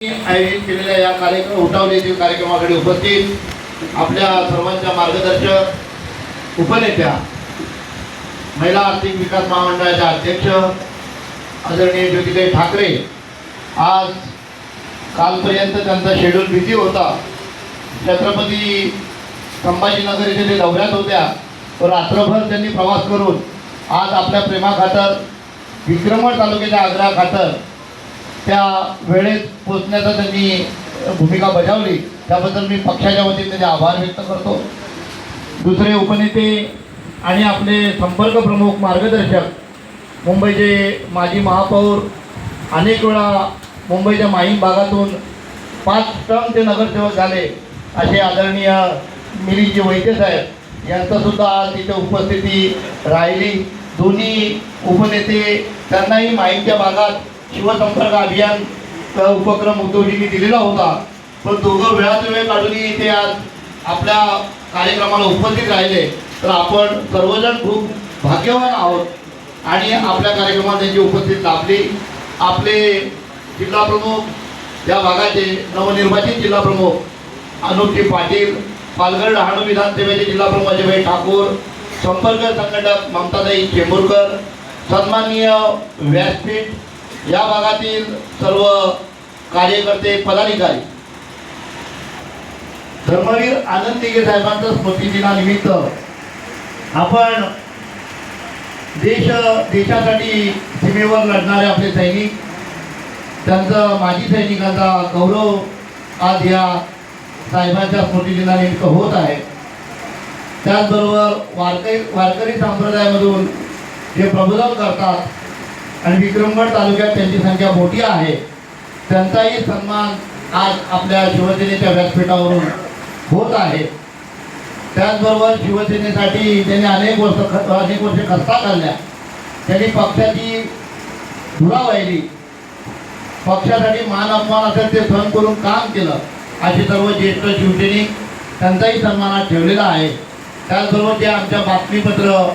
आयोजित केलेल्या या कार्यक्रम उठावले येथील कार्यक्रमाकडे उपस्थित आपल्या सर्वांच्या मार्गदर्शक उपनेत्या महिला आर्थिक विकास महामंडळाच्या अध्यक्ष आदरणीय ज्योतिताई ठाकरे आज कालपर्यंत त्यांचा शेड्यूल बिझी होता. छत्रपती संभाजीनगर येथे ते दौऱ्यात होत्या रात्रभर त्यांनी प्रवास करून आज आपल्या प्रेमाखातर विक्रमगड तालुक्याच्या आग्रा खातर त्या वेळेत पोचण्याचा त्यांनी भूमिका बजावली. त्याबद्दल मी पक्षाच्या वतीने त्यांचे आभार व्यक्त करतो. दुसरे उपनेते आणि आपले संपर्क प्रमुख मार्गदर्शक मुंबईचे माजी महापौर अनेक वेळा मुंबईच्या माहीम भागातून पाच टर्म ते नगरसेवक झाले असे आदरणीय मिलिंदजी वैद्यसाहेब यांचासुद्धा आज तिथे उपस्थिती राहिली. दोन्ही उपनेते त्यांनाही माहीमच्या भागात शिवसंपर्क अभियान उपक्रम उद्धवजींनी दिलेला होता. पण दोघं वेळात वेळ काढूनही इथे आज आपल्या कार्यक्रमाला उपस्थित राहिले. तर आपण सर्वजण खूप भाग्यवान आहोत आणि आपल्या कार्यक्रमात त्यांची उपस्थित लाभली. आपले जिल्हा प्रमुख या भागाचे नवनिर्वाचित जिल्हा प्रमुख अनुपजी पाटील पालघर डहाणू विधानसभेचे जिल्हा प्रमुख अजयभाई ठाकूर संपर्क संघटक ममताताई चेंबूरकर सन्माननीय व्यासपीठ या भागातील सर्व कार्यकर्ते पदाधिकारी धर्मवीर आनंद दिघे साहेबांच्या स्मृतिदिनानिमित्त आपण देश देशासाठी सीमेवर लढणारे आपले सैनिक त्यांचं माजी सैनिकांचा गौरव आज या साहेबांच्या स्मृतिदिनानिमित्त होत आहे. त्याचबरोबर वारकरी वारकरी संप्रदायामधून जे प्रबोधन करतात आणि विक्रमगड तालुक्यात त्यांची संख्या मोठी आहे. त्यांचाही सन्मान आज आपल्या शिवसेनेच्या व्यासपीठावरून होत आहे. त्याचबरोबर शिवसेनेसाठी त्यांनी अनेक वर्ष ख- अनेक वर्ष खस्ता काढल्या त्यांनी पक्षाची धुरा वाहिली. पक्षासाठी मान अपमान असेल ते सहन करून काम केलं. असे सर्व ज्येष्ठ शिवसैनिक त्यांचाही सन्मानात ठेवलेला आहे. त्याचबरोबर जे आमच्या बातमीपत्र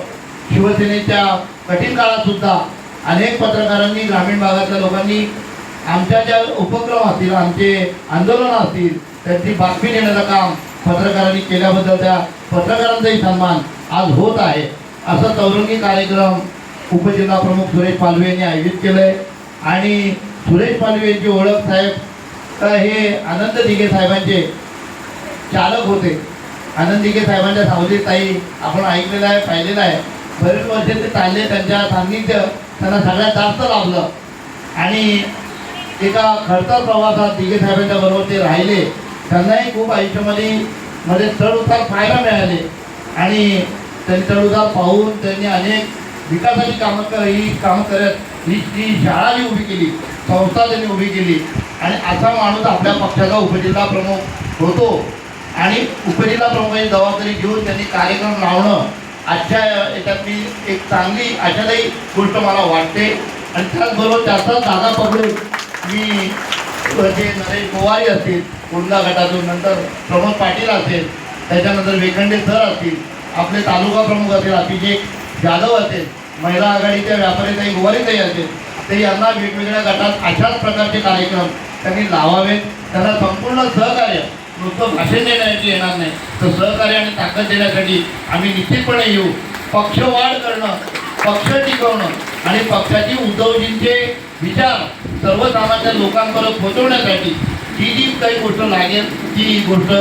शिवसेनेच्या कठीण काळातसुद्धा अनेक पत्रकारांनी ग्रामीण भागातल्या लोकांनी आमच्या ज्या उपक्रम असतील आमचे आंदोलन असतील त्यांची बातमी देण्याचं काम पत्रकारांनी केल्याबद्दल त्या पत्रकारांचाही सन्मान आज होत आहे. असा चौरंगी कार्यक्रम उपजिल्हा प्रमुख सुरेश पालवे यांनी आयोजित केलंय. आणि सुरेश पालवे यांची ओळख साहेब हे आनंद दिघे साहेबांचे चालक होते. आनंद दिघे साहेबांच्या सावलीत ताई आपण ऐकलेलं आहे पाहिलेलं आहे. बरेच वर्ष ते चालले त्यांच्या सान्निध्य. त्यांना सगळ्यात जास्त लाभलं. आणि एका खडतर प्रवासात दिघे साहेबांच्या बरोबर ते राहिले. त्यांनाही खूप आयुष्यामध्ये मध्ये चढउतार पाहायला मिळाले. आणि त्यांनी चढउतार पाहून त्यांनी अनेक विकासाची कामं कर ही कामं करत ही जी शाळा जी उभी केली संस्था त्यांनी उभी केली. आणि असा माणूस आपल्या पक्षाचा उपजिल्हा प्रमुख होतो. आणि उपजिल्हा प्रमुखाची जबाबदारी घेऊन त्यांनी कार्यक्रम लावणं आजच्या याच्यातली एक चांगली आशादायी गोष्ट मला वाटते. आणि त्याचबरोबर त्याचा दादा पकडून मी जे नरेश गोवारी असतील कुंडा गटातून नंतर प्रमोद पाटील असेल त्याच्यानंतर वेखंडे सर असतील आपले तालुका प्रमुख असतील अभिषेक जाधव असेल महिला आघाडीच्या व्यापारीताई गोवारीताई असेल ते यांना वेगवेगळ्या गटात अशाच प्रकारचे कार्यक्रम त्यांनी लावावेत. त्यांना संपूर्ण सहकार्य नुसतं भाषण देण्यासाठी येणार नाही. तर सहकार्य आणि ताकद देण्यासाठी आम्ही निश्चितपणे येऊ. पक्षवाढ करणं पक्ष टिकवणं आणि पक्षाची उद्धवजींचे विचार सर्वसामान्य लोकांपर्यंत पोहोचवण्यासाठी ही जी काही गोष्ट लागेल ती गोष्ट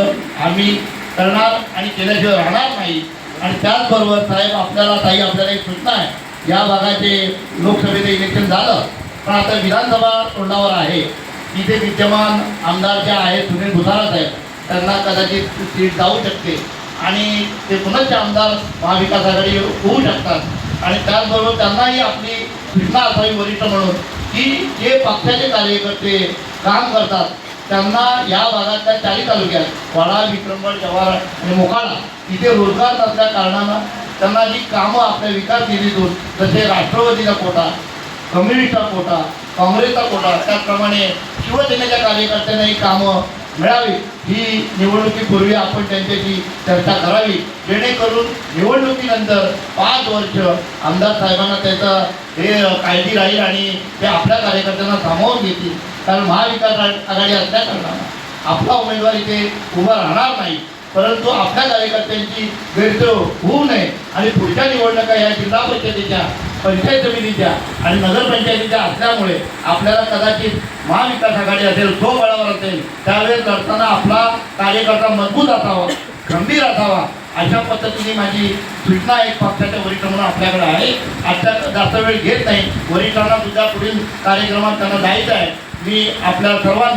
आम्ही करणार आणि केल्याशिवाय राहणार नाही. आणि त्याचबरोबर साहेब आपल्याला ताई आपल्याला एक सूचना आहे. या भागाचे लोकसभेचं इलेक्शन झालं पण आता विधानसभा तोंडावर आहे. तिथे विद्यमान आमदार जे आहेत सुनील भुसारा साहेब त्यांना कदाचित सीट जाऊ शकते. आणि ते पुनश्च आमदार महाविकास आघाडी होऊ शकतात. आणि त्याचबरोबर त्यांनाही आपली सूचना असावी वरिष्ठ म्हणून की जे पक्षाचे कार्यकर्ते काम करतात त्यांना या भागातल्या चारी तालुक्यात वाडा विक्रमगड जव्हार आणि मोखाडा इथे रोजगार नसल्या कारणानं त्यांना जी कामं आपल्या विकास निधीतून जसे राष्ट्रवादीचा कोटा कम्युनिस्टचा कोटा काँग्रेसचा कोटा त्याचप्रमाणे शिवसेनेच्या कार्यकर्त्यांना ही कामं मिळावी ही निवडणुकीपूर्वी आपण त्यांच्याशी चर्चा करावी. जेणेकरून निवडणुकीनंतर पाच वर्ष आमदार साहेबांना त्याचा हे काळजी राहील आणि ते आपल्या कार्यकर्त्यांना सामावून घेतील. कारण महाविकास आघाडी असल्याकारणानं आपला उमेदवार इथे उभा राहणार नाही. परंतु आपल्या कार्यकर्त्यांची गैरसोय होऊ नये. आणि पुढच्या निवडणुका या जिल्हा परिषदेच्या पंचायत समितीच्या आणि नगरपंचायतीच्या असल्यामुळे आपल्याला कदाचित महाविकास आघाडी असेल तो बळावर असेल त्यावेळेस लढताना आपला कार्यकर्ता मजबूत असावा गंभीर असावा अशा पद्धतीने माझी सूचना एक पक्षाच्या वरिष्ठ म्हणून आपल्याकडे आहे. आता जास्त वेळ घेत नाही. वरिष्ठांना सुद्धा पुढील कार्यक्रमात त्यांना जायचं आहे. मी आपल्या सर्वांना